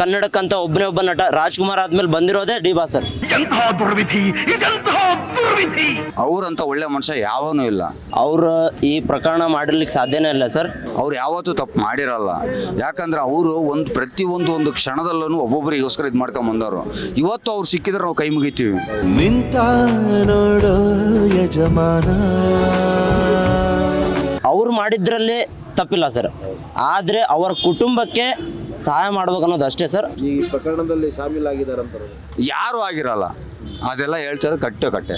ಕನ್ನಡಕ್ಕಂತ ಒಬ್ಬನೇ ಒಬ್ಬ ನಟ ರಾಜ್ಕುಮಾರ್ ಆದ್ಮೇಲೆ ಬಂದಿರೋದೇ ಡಿ ಬಾಸ್ ಸರ್ ಎಂತಹ ದುರ್ವಿಧಿ ಇದೆಂತಹ ದುರ್ವಿಧಿ? ಅವ್ರಂತ ಒಳ್ಳೆ ಮನುಷ್ಯ ಯಾವನು ಇಲ್ಲ. ಅವ್ರ ಈ ಪ್ರಕರಣ ಮಾಡಿರ್ಲಿಕ್ಕೆ ಸಾಧ್ಯನೇ ಇಲ್ಲ ಸರ್. ಅವ್ರು ಯಾವತ್ತೂ ತಪ್ಪು ಮಾಡಿರಲ್ಲ. ಯಾಕಂದ್ರೆ ಅವರು ಒಂದು ಪ್ರತಿಯೊಂದು ಒಂದು ಕ್ಷಣದಲ್ಲೂ ಒಬ್ಬೊಬ್ಬರಿಗೋಸ್ಕರ ಇದು ಮಾಡ್ಕೊಂಡ್ ಬಂದವರು. ಇವತ್ತು ಅವ್ರು ಸಿಕ್ಕಿದ್ರೆ ನಾವು ಕೈ ಮುಗಿತೀವಿ. ನಿಂತ ನೋಡೋ ಯಜಮಾನ. ಅವ್ರು ಮಾಡಿದ್ರಲ್ಲಿ ತಪ್ಪಿಲ್ಲ ಸರ್. ಆದರೆ ಅವರ ಕುಟುಂಬಕ್ಕೆ ಸಹಾಯ ಮಾಡ್ಬೇಕು ಅನ್ನೋದು ಅಷ್ಟೇ ಸರ್. ಈ ಪ್ರಕರಣದಲ್ಲಿ ಶಾಮೀಲಾಗಿದ್ದಾರಂತಾರೆ ಯಾರು ಆಗಿರಲ್ಲ. ಅದೆಲ್ಲ ಹೇಳ್ತಾರೆ ಕಟ್ಟೆ ಕಟ್ಟೆ.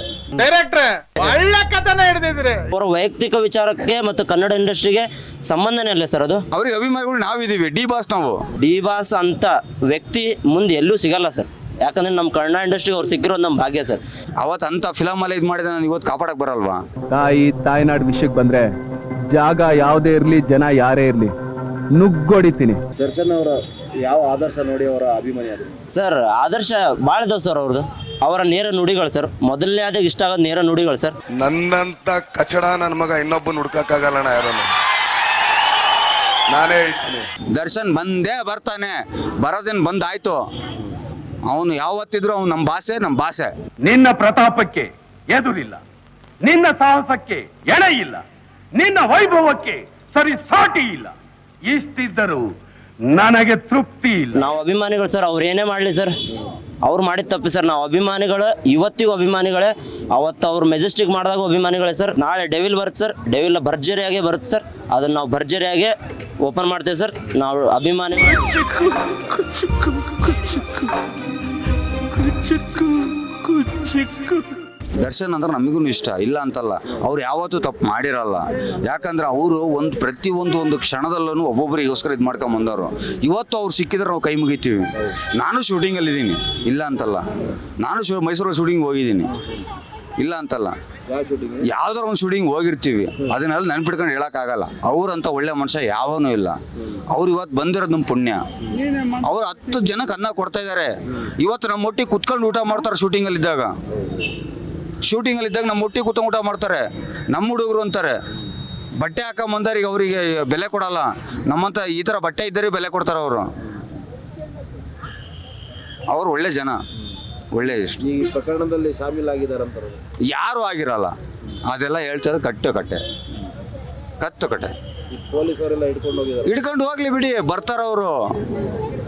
ಅವರ ವೈಯಕ್ತಿಕ ವಿಚಾರಕ್ಕೆ ಮತ್ತು ಕನ್ನಡ ಇಂಡಸ್ಟ್ರಿಗೆ ಸಂಬಂಧನೇ ಇಲ್ಲ ಸರ್ ಅದು. ಅವ್ರಿಗೆ ಅಭಿಮಾನಿಗಳು ನಾವಿದ್ದೀವಿ. ಡಿ ಬಾಸ್ ನಾವು. ಡಿ ಬಾಸ್ ಅಂತ ವ್ಯಕ್ತಿ ಮುಂದೆ ಎಲ್ಲೂ ಸಿಗಲ್ಲ ಸರ್. ಯಾಕಂದ್ರೆ ನಮ್ಮ ಕನ್ನಡ ಇಂಡಸ್ಟ್ರಿಗೆ ಅವ್ರು ಸಿಕ್ಕಿರೋದು ನಮ್ಮ ಭಾಗ್ಯ ಸರ್. ಅವತ್ತು ಅಂತ ಫಿಲಮಲ್ಲಿ ಇದು ಮಾಡಿದ ನಾನು ಇವತ್ತು ಕಾಪಾಡಕ್ಕೆ ಬರಲ್ವಾ? ತಾಯಿ ತಾಯ್ನಾಡ್ ವಿಷಯಕ್ಕೆ ಬಂದ್ರೆ ಜಾಗ ಯಾವುದೇ ಇರ್ಲಿ ಜನ ಯಾರೇ ಇರ್ಲಿ. ನುಗ್ಗೊಡಿತೀನಿ. ದರ್ಶನ್ ಅವರ ಯಾವ ಆದರ್ಶ ನೋಡಿ ಅವರ ಅಭಿಮಾನಿ ಅದು? ಸರ್ ಆದರ್ಶ ಭಾಳ ಇದಾವೆ ಸರ್ ಅವ್ರದ್ದು ಅವರ ನೇರ ನುಡಿಗಳು ಸರ್. ಮೊದಲನೇ ಆದಾಗ ಇಷ್ಟ ಆಗೋದು ನೇರ ನುಡಿಗಳು ಸರ್. ನನ್ನಂತ ಕಚಡ ನನ್ನ ಮಗ ಇನ್ನೊಬ್ಬನ ಹುಡ್ಕಕ್ಕಾಗಲ್ಲಣ್ಣ ಯಾರನ್ನು ನಾನೇ ಹೇಳ್ತೀನಿ. ದರ್ಶನ್ ಬಂದೇ ಬರ್ತಾನೆ. ಬರೋದೇನು ಬಂದಾಯ್ತು? ಅವನು ಯಾವತ್ತಿದ್ರು ಅವ್ನು ನಮ್ಮ ಭಾಷೆ ನಮ್ಮ ಭಾಷೆ. ನಿನ್ನ ಪ್ರತಾಪಕ್ಕೆ ಎದುರಿಲ್ಲ. ನಿನ್ನ ಸಾಹಸಕ್ಕೆ ಎಣೆ ಇಲ್ಲ ನಿನ್ನ ವೈಭವಕ್ಕೆ ಸರಿ ಸಾಟಿ ಇಲ್ಲ ಇಷ್ಟಿದ್ದರೂ ನನಗೆ ತೃಪ್ತಿ ಇಲ್ಲ. ನಾವು ಅಭಿಮಾನಿಗಳು ಸರ್ ಅವ್ರು ಏನೇ ಮಾಡಲಿ ಸರ್. ಅವ್ರು ಮಾಡಿದ ತಪ್ಪಿ ಸರ್. ನಾವು ಅಭಿಮಾನಿಗಳು ಇವತ್ತಿಗೂ ಅಭಿಮಾನಿಗಳೇ ಅವತ್ತು ಅವ್ರು ಮೆಜೆಸ್ಟಿಕ್ ಮಾಡಿದಾಗ ಅಭಿಮಾನಿಗಳೇ ಸರ್. ನಾಳೆ ಡೆವಿಲ್ ಬರುತ್ತೆ ಸರ್. ಡೆವಿಲ್ ಭರ್ಜರಿಯಾಗೆ ಬರುತ್ತೆ ಸರ್. ಅದನ್ನು ನಾವು ಭರ್ಜರಿಯಾಗೆ ಓಪನ್ ಮಾಡ್ತೇವೆ ಸರ್. ನಾವು ಅಭಿಮಾನಿಗಳು ದರ್ಶನ್ ಅಂದ್ರೆ ನಮಗೂ ಇಷ್ಟ, ಇಲ್ಲ ಅಂತಲ್ಲ, ಅವ್ರು ಯಾವತ್ತೂ ತಪ್ಪು ಮಾಡಿರಲ್ಲ. ಯಾಕಂದ್ರೆ ಅವರು ಒಂದು ಪ್ರತಿಯೊಂದು ಒಂದು ಕ್ಷಣದಲ್ಲೂ ಒಬ್ಬೊಬ್ಬರಿಗೋಸ್ಕರ ಇದು ಮಾಡ್ಕೊಂಡು ಬಂದವರು. ಇವತ್ತು ಅವ್ರು ಸಿಕ್ಕಿದ್ರೆ ನಾವು ಕೈ ಮುಗಿತೀವಿ. ನಾನು ಶೂಟಿಂಗಲ್ಲಿ ಇದ್ದೀನಿ ಇಲ್ಲ ಅಂತಲ್ಲ. ನಾನು ಶೂ, ಮೈಸೂರಲ್ಲಿ ಶೂಟಿಂಗ್ ಹೋಗಿದ್ದೀನಿ, ಇಲ್ಲ ಅಂತಲ್ಲ. ಯಾವ್ದಾರ ಒಂದು ಶೂಟಿಂಗ್ ಹೋಗಿರ್ತೀವಿ, ಅದನ್ನೆಲ್ಲ ನೆನ್ಪಿಟ್ಕೊಂಡು ಹೇಳೋಕ್ಕಾಗಲ್ಲ. ಅವ್ರಂತ ಒಳ್ಳೆ ಮನುಷ್ಯ ಯಾವನೂ ಇಲ್ಲ. ಅವ್ರು ಇವತ್ತು ಬಂದಿರೋದು ನಮ್ಮ ಪುಣ್ಯ. ಅವ್ರು ಹತ್ತು ಜನಕ್ಕೆ ಅನ್ನ ಕೊಡ್ತಾ ಇದ್ದಾರೆ ಇವತ್ತು ನಮ್ಮೊಟ್ಟಿಗೆ ಕುತ್ಕೊಂಡು ಊಟ ಮಾಡ್ತಾರೆ ಶೂಟಿಂಗಲ್ಲಿ ಇದ್ದಾಗ. ಶೂಟಿಂಗಲ್ಲಿ ಇದ್ದಾಗ ನಮ್ಮ ಹುಟ್ಟಿ ಕೂತ್ಕೊಂಡು ಊಟ ಮಾಡ್ತಾರೆ. ನಮ್ಮ ಹುಡುಗರು ಅಂತಾರೆ ಬಟ್ಟೆ ಹಾಕೊಂಬಂದವ್ರಿಗೆ ಅವರಿಗೆ ಬೆಲೆ ಕೊಡಲ್ಲ. ನಮ್ಮಂತ ಈ ಥರ ಬಟ್ಟೆ ಇದ್ದರೆ ಬೆಲೆ ಕೊಡ್ತಾರೆ ಅವರು. ಅವರು ಒಳ್ಳೆ ಜನ ಒಳ್ಳೆ ಎಷ್ಟು ಈ ಪ್ರಕರಣದಲ್ಲಿ ಯಾರು ಆಗಿರಲ್ಲ. ಅದೆಲ್ಲ ಹೇಳ್ತಾರೆ ಕಟ್ಟೆ ಕಟ್ಟೆ ಕತ್ತು ಕಟ್ಟೆ. ಪೊಲೀಸರೆಲ್ಲ ಹಿಡ್ಕೊಂಡು ಹೋಗಿದ್ದಾರೆ. ಹಿಡ್ಕೊಂಡು ಹೋಗ್ಲಿ ಬಿಡಿ ಬರ್ತಾರ ಅವರು. ಇಲ್ಲಿ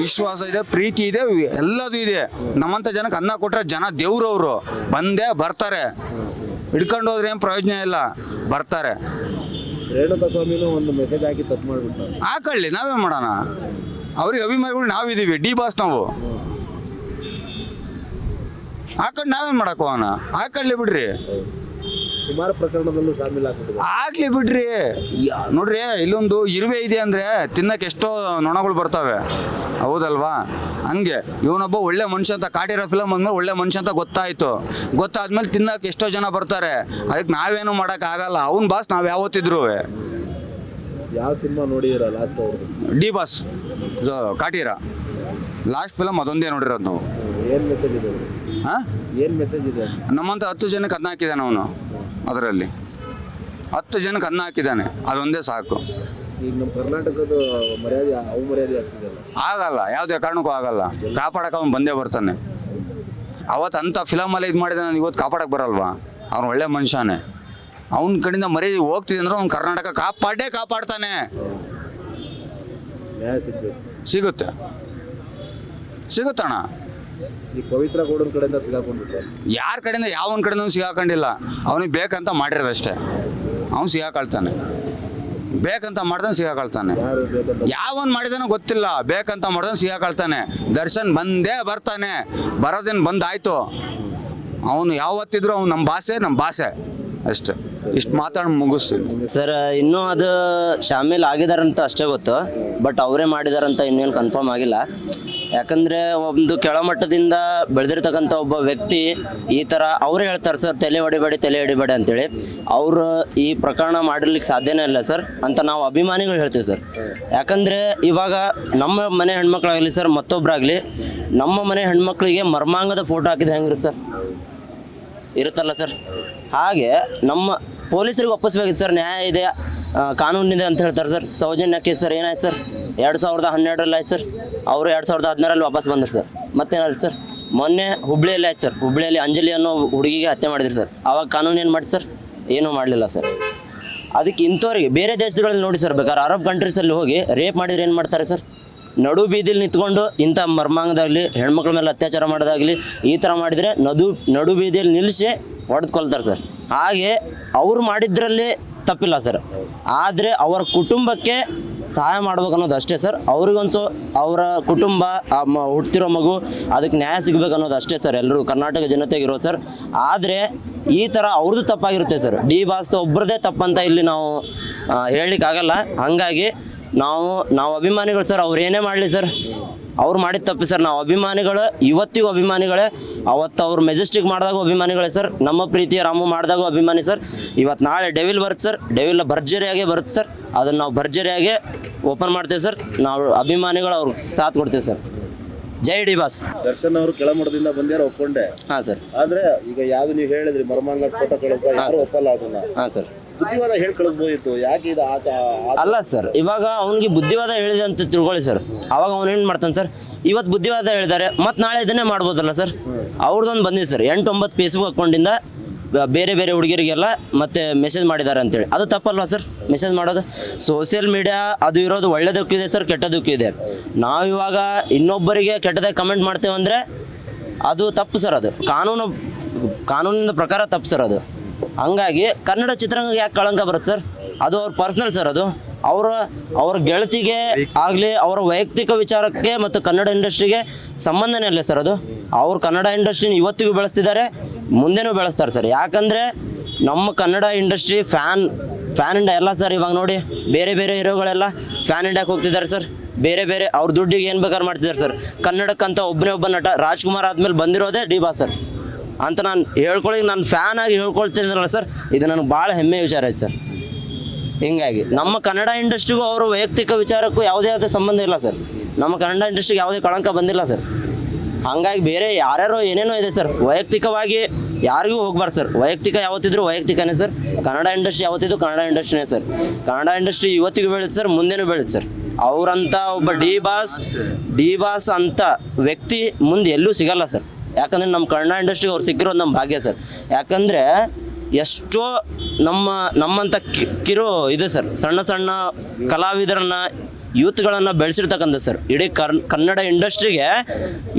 ವಿಶ್ವಾಸ ಇದೆ. ಪ್ರೀತಿ ಇದೆ ಎಲ್ಲದು ಇದೆ. ನಮ್ಮಂತ ಜನಕ್ಕೆ ಅನ್ನ ಕೊಟ್ರೆ ಜನ ದೇವ್ರು ಅವರು ಬಂದೇ ಬರ್ತಾರೆ. ಹಿಡ್ಕೊಂಡು ಹೋದ್ರೆ ಏನು ಪ್ರಯೋಜನ ಇಲ್ಲ. ಬರ್ತಾರೆ. ರೇಣುಕಾ ಸ್ವಾಮಿನೂ ಒಂದು ಮೆಸೇಜ್ ಹಾಕಿ ತಪ್ಪು ಮಾಡಿಬಿಟ್ಟಾರೆ ಹಾಕೊಳ್ಳಿ ನಾವೇ ಮಾಡೋಣ. ಅವ್ರಿಗೆ ಅಭಿಮಾನಿಗಳು ನಾವಿದ್ದೀವಿ ಡಿ ಬಾಸ್ ನಾವು. ಹಾಕೊಂಡು ನಾವೇನು ಮಾಡಕ್ ಹೋಗೋಣ? ಹಾಕೊಳ್ಳಿ ಬಿಡ್ರಿ. ಸುಮಾರು ಪ್ರಕರಣದಲ್ಲೂ ಶಾಮೀಲಾಗ್ಬಿಟ್ಟಿದೆ ಆಗ್ಲಿ ಬಿಡ್ರಿ. ಯಾ- ನೋಡ್ರಿ ಇಲ್ಲೊಂದು ಇರುವೆ ಇದೆ ಅಂದ್ರೆ ತಿನ್ನಕ್ಕೆ ಎಷ್ಟೋ ನೊಣಗಳು ಬರ್ತವೆ. ಹೌದಲ್ವಾ? ಹಂಗೆ. ಇವನೊಬ್ಬ ಒಳ್ಳೆ ಮನುಷ್ಯ ಅಂತ ಕಾಟಿರೋ ಫಿಲಮ್ ಅಂದ್ಮೇಲೆ ಒಳ್ಳೆ ಮನುಷ್ಯ ಅಂತ ಗೊತ್ತಾಯ್ತು. ಗೊತ್ತಾದ್ಮೇಲೆ ತಿನ್ನಕ್ಕೆ ಎಷ್ಟೋ ಜನ ಬರ್ತಾರೆ. ಅದಕ್ಕೆ ನಾವೇನು ಮಾಡಕ್ ಆಗಲ್ಲ. ಅವ್ನ ಬಾಸ್ ನಾವ್ ಯಾವತ್ತಿದ್ರು. ಯಾವ ಸಿನಿಮಾ ನೋಡಿದಿರ ಲಾಸ್ಟ್ ಅವ್ರದ್ದು ಡಿ ಬಾಸ್ ಇದು ಕಾಟೀರ. ಲಾಸ್ಟ್ ಫಿಲಮ್ ಅದೊಂದೇ ನೋಡಿರೋದು ನಾವು. ಏನು ಮೆಸೇಜ್ ಇದೆ? ಹಾ? ಏನು ಮೆಸೇಜ್ ಇದೆ? ನಮ್ಮಂತ ಹತ್ತು ಜನಕ್ಕೆ ಅದನ್ನ ಹಾಕಿದ್ದಾನೆ ಅವನು. ಅದರಲ್ಲಿ. ಹತ್ತು ಜನಕ್ಕೆ ಅನ್ನ ಹಾಕಿದ್ದಾನೆ ಅದೊಂದೇ ಸಾಕು. ಈಗ ನಮ್ಮ ಕರ್ನಾಟಕದ ಮರ್ಯಾದೆ ಅವಮರ್ಯಾದೆ ಆಗ್ತಿದೆಯಲ್ಲ ಆಗಲ್ಲ ಯಾವುದೇ ಕಾರಣಕ್ಕೂ ಆಗಲ್ಲ. ಕಾಪಾಡಕ್ಕೆ ಅವನು ಬಂದೇ ಬರ್ತಾನೆ. ಅವತ್ತು ಅಂಥ ಫಿಲಮಲ್ಲಿ ಇದು ಮಾಡಿದ್ರೆ ನಾನು ಇವತ್ತು ಕಾಪಾಡಕ್ಕೆ ಬರಲ್ವಾ? ಅವ್ನು ಒಳ್ಳೆ ಮನುಷ್ಯನೇ. ಅವನ ಕಡೆಯಿಂದ ಮರ್ಯಾದೆ ಹೋಗ್ತಿದೆ ಅಂದ್ರೆ ಅವ್ನು ಕರ್ನಾಟಕ ಕಾಪಾಡೇ ಕಾಪಾಡ್ತಾನೆ. ಸಿಗುತ್ತೆ. ಸಿಗುತ್ತಣ್ಣ. ಈ ಪವಿತ್ರ ಗೌಡನ ಕಡೆಯಿಂದ ಸಿಗಾಕೊಂಡಿದ್ದೆ? ಯಾರ ಕಡೆಯಿಂದ ಯಾವನ ಕಡೆನೂ ಸಿಗಾಕೊಂಡಿಲ್ಲ. ಅವನಿಗೆ ಬೇಕಂತ ಮಾಡಿರೋದಷ್ಟೇ ಅವನು ಸಿಗಾಕಳ್ತಾನೆ. ಬೇಕಂತ ಮಾಡ್ದಾನೆ ಸಿಗಾಕಳ್ತಾನೆ. ಯಾರು ಬೇಕಂತ ಯಾವನ್ ಮಾಡಿದಾನೋ ಗೊತ್ತಿಲ್ಲ. ಬೇಕಂತ ಮಾಡ್ದನ್ ಸಿಗಾಕಳ್ತಾನೆ. ದರ್ಶನ್ ಬಂದೇ ಬರ್ತಾನೆ. ಬರೋದೇನು ಬಂದಾಯ್ತು. ಅವನು ಯಾವತ್ತಿದ್ರು ಅವ್ನು ನಮ್ಮ ಭಾಷೆ ನಮ್ಮ ಭಾಷೆ. ಅಷ್ಟೇ. ಇಷ್ಟು ಮಾತಾಡಿ ಮುಗಿಸ್ತೀನಿ. ಸರ್ ಇನ್ನೂ ಅದು ಶಾಮಿಲ್ ಆಗಿದಾರಂತ ಅಷ್ಟೇ ಗೊತ್ತು. ಬಟ್ ಅವರೇ ಮಾಡಿದಾರಂತ ಇನ್ನೇನು ಕನ್ಫರ್ಮ್ ಆಗಿಲ್ಲ. ಯಾಕಂದರೆ ಒಂದು ಕೆಳಮಟ್ಟದಿಂದ ಬೆಳೆದಿರ್ತಕ್ಕಂಥ ಒಬ್ಬ ವ್ಯಕ್ತಿ ಈ ತರ ಅವ್ರು ಹೇಳ್ತಾರೆ, ಸರ್, ತಲೆ ಹೊಡಿಬೇಡಿ ತಲೆ ಹೊಡಿಬೇಡಿ ಅಂತೇಳಿ. ಅವರು ಈ ಪ್ರಕರಣ ಮಾಡಿರ್ಲಿಕ್ಕೆ ಸಾಧ್ಯನೇ ಇಲ್ಲ, ಸರ್ ಅಂತ ನಾವು ಅಭಿಮಾನಿಗಳು ಹೇಳ್ತೀವಿ, ಸರ್ ಯಾಕಂದ್ರೆ ಇವಾಗ ನಮ್ಮ ಮನೆ ಹೆಣ್ಮಕ್ಳಾಗಲಿ, ಸರ್ ಮತ್ತೊಬ್ಬರಾಗಲಿ ನಮ್ಮ ಮನೆ ಹೆಣ್ಮಕ್ಳಿಗೆ ಮರ್ಮಾಂಗದ ಫೋಟೋ ಹಾಕಿದ್ರೆ ಹೆಂಗಿರುತ್ತೆ, ಸರ್? ಇರುತ್ತಲ್ಲ, ಸರ್? ಹಾಗೆ ನಮ್ಮ ಪೊಲೀಸರಿಗೆ ಒಪ್ಪಿಸ್ಬೇಕಿತ್ತು, ಸರ್. ನ್ಯಾಯ ಇದೆ ಕಾನೂನಿದೆ ಅಂತ ಹೇಳ್ತಾರೆ, ಸರ್. ಸೌಜನ್ಯಕ್ಕೆ, ಸರ್, ಏನಾಯ್ತು, ಸರ್? ಎರಡು ಸಾವಿರದ ಹನ್ನೆರಡರಲ್ಲಿ ಆಯ್ತು ಸರ್. ಅವರು ಎರಡು ಸಾವಿರದ ಹದಿನಾರಲ್ಲಿ ವಾಪಸ್ ಬಂದರು ಸರ್. ಮತ್ತೇನಾಯ್ತು ಸರ್? ಮೊನ್ನೆ ಹುಬ್ಳಿಯಲ್ಲಿ ಆಯ್ತು ಸರ್. ಹುಬ್ಳಿಯಲ್ಲಿ ಅಂಜಲಿ ಅನ್ನೋ ಹುಡುಗಿಗೆ ಹತ್ಯೆ ಮಾಡಿದ್ರು ಸರ್. ಆವಾಗ ಕಾನೂನು ಏನು ಮಾಡಿ ಸರ್? ಏನೂ ಮಾಡಲಿಲ್ಲ ಸರ್. ಅದಕ್ಕೆ ಇಂಥವ್ರಿಗೆ ಬೇರೆ ದೇಶಗಳಲ್ಲಿ ನೋಡಿ ಸರ್ ಬೇಕಾದ್ರೆ ಅರಬ್ ಕಂಟ್ರೀಸಲ್ಲಿ ಹೋಗಿ ರೇಪ್ ಮಾಡಿದ್ರೆ ಏನು ಮಾಡ್ತಾರೆ ಸರ್? ನಡು ಬೀದಿಲಿ ನಿಂತ್ಕೊಂಡು ಇಂಥ ಮರ್ಮಾಂಗದಾಗಲಿ, ಹೆಣ್ಮಕ್ಳ ಮೇಲೆ ಅತ್ಯಾಚಾರ ಮಾಡೋದಾಗಲಿ ಈ ಥರ ಮಾಡಿದರೆ ನಡು ನಡು ಬೀದಿಯಲ್ಲಿ ನಿಲ್ಲಿಸಿ ಹೊಡೆದುಕೊಳ್ತಾರೆ ಸರ್. ಹಾಗೆ ಅವ್ರು ಮಾಡಿದ್ರಲ್ಲಿ ತಪ್ಪಿಲ್ಲ ಸರ್. ಆದರೆ ಅವರ ಕುಟುಂಬಕ್ಕೆ ಸಹಾಯ ಮಾಡ್ಬೇಕು ಅನ್ನೋದು ಅಷ್ಟೇ ಸರ್. ಅವ್ರಿಗೊಂದು ಅವರ ಕುಟುಂಬ ಹುಟ್ಟಿರೋ ಮಗು ಅದಕ್ಕೆ ನ್ಯಾಯ ಸಿಗ್ಬೇಕು ಅನ್ನೋದು ಅಷ್ಟೇ ಸರ್. ಎಲ್ಲರೂ ಕರ್ನಾಟಕ ಜನತೆಗೆ ಇರೋದು ಸರ್. ಆದರೆ ಈ ಥರ ಅವ್ರದ್ದು ತಪ್ಪಾಗಿರುತ್ತೆ ಸರ್. ಡಿ ಬಾಸ್ದು ಒಬ್ಬರದೇ ತಪ್ಪಂತ ಇಲ್ಲಿ ನಾವು ಹೇಳಲಿಕ್ಕಾಗಲ್ಲ. ಹಾಗಾಗಿ ನಾವು ನಾವು ಅಭಿಮಾನಿಗಳು ಸರ್, ಅವ್ರು ಏನೇ ಮಾಡಲಿ ಸರ್. ಅವ್ರು ಮಾಡಿದ ತಪ್ಪು ಸರ್. ನಾವು ಅಭಿಮಾನಿಗಳು ಇವತ್ತಿಗೂ ಅಭಿಮಾನಿಗಳೇ. ಅವತ್ತು ಅವ್ರು ಮೆಜೆಸ್ಟಿಕ್ ಮಾಡಿದಾಗ ಅಭಿಮಾನಿಗಳೇ ಸರ್. ನಮ್ಮ ಪ್ರೀತಿಯ ರಾಮು ಮಾಡಿದಾಗ ಅಭಿಮಾನಿ ಸರ್. ಇವತ್ತು ನಾಳೆ ಡೆವಿಲ್ ಬರುತ್ತೆ ಸರ್. ಡೆವಿಲ್ ಭರ್ಜರಿಯಾಗೆ ಬರುತ್ತೆ ಸರ್. ಅದನ್ನು ನಾವು ಭರ್ಜರಿಯಾಗೆ ಓಪನ್ ಮಾಡ್ತೇವೆ ಸರ್. ನಾವು ಅಭಿಮಾನಿಗಳು ಅವ್ರಿಗೆ ಸಾಥ್ ಕೊಡ್ತೇವೆ ಸರ್. ಜೈ ಡಿ ಬಾಸ್. ದರ್ಶನ್ ಅವರು ಕೆಳಮಠದಿಂದ ಬಂದ್ಯಾರ ಒಪ್ಕೊಂಡೆ. ಹಾ ಸರ್. ಆದ್ರೆ ಈಗ ಯಾವ್ದು ನೀವು ಹೇಳಿದ್ರಿ ಮರ್ಮಾಂಗ ಫೋಟೋ ಸರ್. ಒಪ್ಪಲ್ಲ ಅದನ್ನ. ಹಾ ಸರ್. ಬುದ್ಧಿವಾದ ಹೇಳಿ ಕಳಿಸ್ಬೋದಿತ್ತು. ಯಾಕೆ ಇದು ಅಲ್ಲ ಸರ್, ಇವಾಗ ಅವನಿಗೆ ಬುದ್ಧಿವಾದ ಹೇಳಿದೆ ಅಂತ ತಿಳ್ಕೊಳ್ಳಿ ಸರ್. ಅವಾಗ ಅವ್ನು ಏನು ಮಾಡ್ತಾನೆ ಸರ್? ಇವತ್ತು ಬುದ್ಧಿವಾದ ಹೇಳಿದ್ದಾರೆ ಮತ್ತು ನಾಳೆ ಇದನ್ನೇ ಮಾಡ್ಬೋದಲ್ಲ ಸರ್? ಅವ್ರದ್ದೊಂದು ಬಂದಿದೆ ಸರ್. ಎಂಟು ಒಂಬತ್ತು ಫೇಸ್ಬುಕ್ ಅಕೌಂಟಿಂದ ಬೇರೆ ಬೇರೆ ಹುಡುಗಿರಿಗೆಲ್ಲ ಮತ್ತೆ ಮೆಸೇಜ್ ಮಾಡಿದ್ದಾರೆ ಅಂತೇಳಿ. ಅದು ತಪ್ಪಲ್ವಾ ಸರ್? ಮೆಸೇಜ್ ಮಾಡೋದು? ಸೋಷಿಯಲ್ ಮೀಡಿಯಾ ಅದು ಇರೋದು ಒಳ್ಳೆದಕ್ಕೂ ಇದೆ ಸರ್, ಕೆಟ್ಟದಕ್ಕೂ ಇದೆ. ನಾವು ಇವಾಗ ಇನ್ನೊಬ್ಬರಿಗೆ ಕೆಟ್ಟದಾಗಿ ಕಮೆಂಟ್ ಮಾಡ್ತೇವೆ ಅಂದರೆ ಅದು ತಪ್ಪು ಸರ್ ಅದು. ಕಾನೂನು ಕಾನೂನಿನ ಪ್ರಕಾರ ತಪ್ಪು ಸರ್ ಅದು. ಹಂಗಾಗಿ ಕನ್ನಡ ಚಿತ್ರರಂಗಕ್ಕೆ ಯಾಕೆ ಕಳಂಕ ಬರುತ್ತೆ ಸರ್? ಅದು ಅವ್ರ ಪರ್ಸ್ನಲ್ ಸರ್ ಅದು. ಅವರ, ಅವ್ರ ಗೆಳತಿಗೆ ಆಗಲಿ, ಅವರ ವೈಯಕ್ತಿಕ ವಿಚಾರಕ್ಕೆ ಮತ್ತು ಕನ್ನಡ ಇಂಡಸ್ಟ್ರಿಗೆ ಸಂಬಂಧನೇ ಇಲ್ಲ ಸರ್ ಅದು. ಅವ್ರು ಕನ್ನಡ ಇಂಡಸ್ಟ್ರಿನ ಇವತ್ತಿಗೂ ಬೆಳೆಸ್ತಿದ್ದಾರೆ, ಮುಂದೆನೂ ಬೆಳೆಸ್ತಾರೆ ಸರ್. ಯಾಕಂದರೆ ನಮ್ಮ Kannada industry fan fan India ಎಲ್ಲ ಸರ್ ಇವಾಗ ನೋಡಿ, ಬೇರೆ ಬೇರೆ ಹೀರೋಗಳೆಲ್ಲ ಫ್ಯಾನ್ ಇಂಡಿಯಾಕ್ಕೆ ಹೋಗ್ತಿದ್ದಾರೆ ಸರ್. ಬೇರೆ ಬೇರೆ ಅವ್ರ ದುಡ್ಡಿಗೆ ಏನು ಬೇಕಾದ್ರೆ ಮಾಡ್ತಿದ್ದಾರೆ ಸರ್. ಕನ್ನಡಕ್ಕಂತ ಒಬ್ಬನೇ ಒಬ್ಬ ನಟ ರಾಜ್ಕುಮಾರ್ ಆದಮೇಲೆ ಬಂದಿರೋದೇ ಡಿ ಬಾ ಸರ್. ಅಂತ ನಾನು ಹೇಳ್ಕೊಳ್ಳಿ, ನಾನು ಫ್ಯಾನ್ ಆಗಿ ಹೇಳ್ಕೊಳ್ತಿದ್ದೀನಲ್ಲ ಸರ್ ಇದು ನನಗೆ ಭಾಳ ಹೆಮ್ಮೆ ವಿಚಾರ ಐತೆ ಸರ್ ಹಿಂಗಾಗಿ, ನಮ್ಮ ಕನ್ನಡ ಇಂಡಸ್ಟ್ರಿಗೂ ಅವರ ವೈಯಕ್ತಿಕ ವಿಚಾರಕ್ಕೂ ಯಾವುದೇ ಆದ ಸಂಬಂಧ ಇಲ್ಲ ಸರ್ ನಮ್ಮ ಕನ್ನಡ ಇಂಡಸ್ಟ್ರಿಗೆ ಯಾವುದೇ ಕಳಂಕ ಬಂದಿಲ್ಲ ಸರ್ ಹಂಗಾಗಿ ಬೇರೆ ಯಾರ್ಯಾರೋ ಏನೇನೋ ಇದೆ ಸರ್ ವೈಯಕ್ತಿಕವಾಗಿ ಯಾರಿಗೂ ಹೋಗ್ಬಾರ್ದು ಸರ್ ವೈಯಕ್ತಿಕ ಯಾವತ್ತಿದ್ರು ವೈಯಕ್ತಿಕನೇ ಸರ್ ಕನ್ನಡ ಇಂಡಸ್ಟ್ರಿ ಯಾವತ್ತಿದ್ರು ಕನ್ನಡ ಇಂಡಸ್ಟ್ರಿನೇ ಸರ್ ಕನ್ನಡ ಇಂಡಸ್ಟ್ರಿ ಇವತ್ತಿಗೂ ಬೆಳೀತು ಸರ್ ಮುಂದೆನೂ ಬೆಳೀತು ಸರ್ ಅವರಂಥ ಒಬ್ಬ ಡಿ ಬಾಸ್ ಡಿ ಬಾಸ್ ಅಂತ ವ್ಯಕ್ತಿ ಮುಂದೆ ಎಲ್ಲೂ ಸಿಗಲ್ಲ ಸರ್ ಯಾಕಂದರೆ ನಮ್ಮ ಕನ್ನಡ ಇಂಡಸ್ಟ್ರಿಗೆ ಅವ್ರು ಸಿಕ್ಕಿರೋದು ನಮ್ಮ ಭಾಗ್ಯ ಸರ್. ಯಾಕಂದ್ರೆ ಎಷ್ಟೋ ನಮ್ಮ ನಮ್ಮಂಥ ಕಿರೋ ಇದು ಸರ್ ಸಣ್ಣ ಸಣ್ಣ ಕಲಾವಿದರನ್ನ ಯೂತ್ಗಳನ್ನು ಬೆಳೆಸಿರ್ತಕ್ಕಂಥ ಸರ್ ಇಡೀ ಕರ್ ಕನ್ನಡ ಇಂಡಸ್ಟ್ರಿಗೆ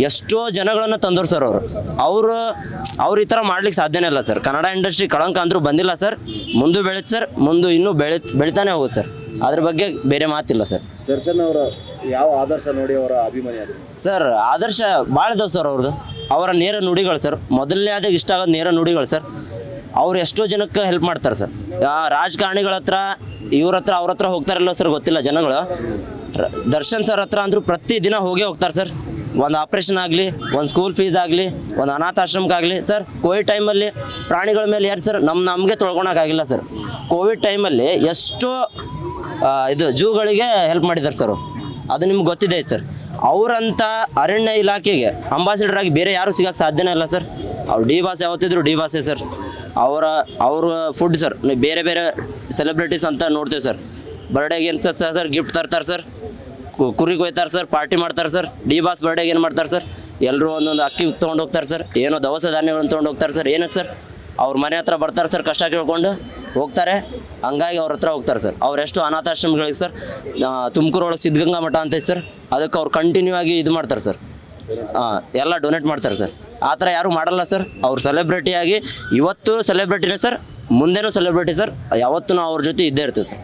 ಎಷ್ಟೋ ಜನಗಳನ್ನು ತಂದರು ಸರ್ ಅವರು. ಅವರು ಅವ್ರು ಈ ಥರ ಮಾಡ್ಲಿಕ್ಕೆ ಸಾಧ್ಯನೇ ಇಲ್ಲ ಸರ್. ಕನ್ನಡ ಇಂಡಸ್ಟ್ರಿ ಕಳಂಕ ಅಂದರೂ ಬಂದಿಲ್ಲ ಸರ್. ಮುಂದೆ ಬೆಳೀತು ಸರ್ ಮುಂದೆ ಇನ್ನೂ ಬೆಳಿ ಬೆಳಿತಾನೆ ಹೋಗುತ್ತೆ ಸರ್. ಅದ್ರ ಬಗ್ಗೆ ಬೇರೆ ಮಾತಿಲ್ಲ ಸರ್. ದರ್ಶನ್ ಅವರ ಯಾವ ಆದರ್ಶ ನೋಡಿ ಅವರ ಅಭಿಮಾನಿ ಸರ್ ಆದರ್ಶ ಭಾಳ ಇದಾವೆ ಸರ್ ಅವ್ರದ್ದು ಅವರ ನೇರ ನುಡಿಗಳು ಸರ್. ಮೊದಲನೇ ಆದಾಗ ಇಷ್ಟ ಆಗೋದು ನೇರ ನುಡಿಗಳು ಸರ್. ಅವ್ರು ಎಷ್ಟೋ ಜನಕ್ಕೆ ಹೆಲ್ಪ್ ಮಾಡ್ತಾರೆ ಸರ್. ರಾಜಕಾರಣಿಗಳ ಹತ್ರ, ಇವ್ರ ಹತ್ರ, ಅವ್ರ ಹತ್ರ ಹೋಗ್ತಾರಲ್ಲ ಸರ್ ಗೊತ್ತಿಲ್ಲ ಜನಗಳು. ದರ್ಶನ್ ಸರ್ ಹತ್ರ ಅಂದರೂ ಪ್ರತಿ ದಿನ ಹೋಗೇ ಹೋಗ್ತಾರೆ ಸರ್. ಒಂದು ಆಪ್ರೇಷನ್ ಆಗಲಿ, ಒಂದು ಸ್ಕೂಲ್ ಫೀಸ್ ಆಗಲಿ, ಒಂದು ಅನಾಥಾಶ್ರಮಕ್ಕಾಗಲಿ ಸರ್. ಕೋವಿಡ್ ಟೈಮಲ್ಲಿ ಪ್ರಾಣಿಗಳ ಮೇಲೆ ಯಾರು ಸರ್ ನಮ್ಮ ನಮಗೆ ತೊಳ್ಕೊಳಕ್ಕಾಗಿಲ್ಲ ಸರ್. ಕೋವಿಡ್ ಟೈಮಲ್ಲಿ ಎಷ್ಟೋ ಇದು ಜೂಗಳಿಗೆ ಹೆಲ್ಪ್ ಮಾಡಿದ್ದಾರೆ ಸರ್ ಅದು ನಿಮ್ಗೆ ಗೊತ್ತಿದೆ ಸರ್. ಅವರಂಥ ಅರಣ್ಯ ಇಲಾಖೆಗೆ ಅಂಬಾಸಿಡರ್ ಆಗಿ ಬೇರೆ ಯಾರು ಸಿಗಕ್ಕೆ ಸಾಧ್ಯನೇ ಇಲ್ಲ ಸರ್. ಅವ್ರು ಡಿ ಬಾಸ್ ಯಾವತ್ತಿದ್ರು ಡಿ ಬಾಸೆ ಸರ್. ಅವರ, ಅವ್ರ ಫುಡ್ ಸರ್. ಬೇರೆ ಬೇರೆ ಸೆಲೆಬ್ರಿಟೀಸ್ ಅಂತ ನೋಡ್ತೀವಿ ಸರ್. ಬರ್ಡೇಗೆ ಏನು ಸರ್ ಗಿಫ್ಟ್ ತರ್ತಾರೆ ಸರ್. ಕು- ಕುರಿ ಕೊಯ್ತಾರೆ ಸರ್ ಪಾರ್ಟಿ ಮಾಡ್ತಾರೆ ಸರ್. ಡಿ ಬಾಸ್ ಬರ್ಡೇಗೆ ಏನು ಮಾಡ್ತಾರೆ ಸರ್? ಎಲ್ಲರೂ ಒಂದೊಂದು ಅಕ್ಕಿ ತೊಗೊಂಡು ಹೋಗ್ತಾರೆ ಸರ್. ಏನೋ ದವಸ ಧಾನ್ಯಗಳನ್ನು ತೊಗೊಂಡು ಹೋಗ್ತಾರೆ ಸರ್. ಏನಕ್ಕೆ ಸರ್? ಅವ್ರ ಮನೆ ಹತ್ರ ಬರ್ತಾರೆ ಸರ್ ಕಷ್ಟ ಕೇಳ್ಕೊಂಡು. ಹೋಗ್ತಾರೆ. ಹಂಗಾಗಿ ಅವ್ರ ಹತ್ರ ಹೋಗ್ತಾರೆ ಸರ್. ಅವರೆಷ್ಟು ಅನಾಥಾಶ್ರಮಗಳಿಗೆ ಸರ್ ತುಮಕೂರು ಒಳಗೆ ಸಿದ್ಧಗಂಗಾ ಮಠ ಅಂತ ಸರ್, ಅದಕ್ಕೆ ಅವ್ರು ಕಂಟಿನ್ಯೂ ಆಗಿ ಇದು ಮಾಡ್ತಾರೆ ಸರ್. ಹಾಂ ಎಲ್ಲ ಡೊನೇಟ್ ಮಾಡ್ತಾರೆ ಸರ್. ಆ ಥರ ಯಾರೂ ಮಾಡಲ್ಲ ಸರ್. ಅವ್ರು ಸೆಲೆಬ್ರಿಟಿಯಾಗಿ ಇವತ್ತು ಸೆಲೆಬ್ರಿಟಿನೇ ಸರ್, ಮುಂದೆನೂ ಸೆಲೆಬ್ರಿಟಿ ಸರ್ ಯಾವತ್ತೂ ಅವ್ರ ಜೊತೆ ಇದ್ದೇ ಇರ್ತೀವಿ ಸರ್.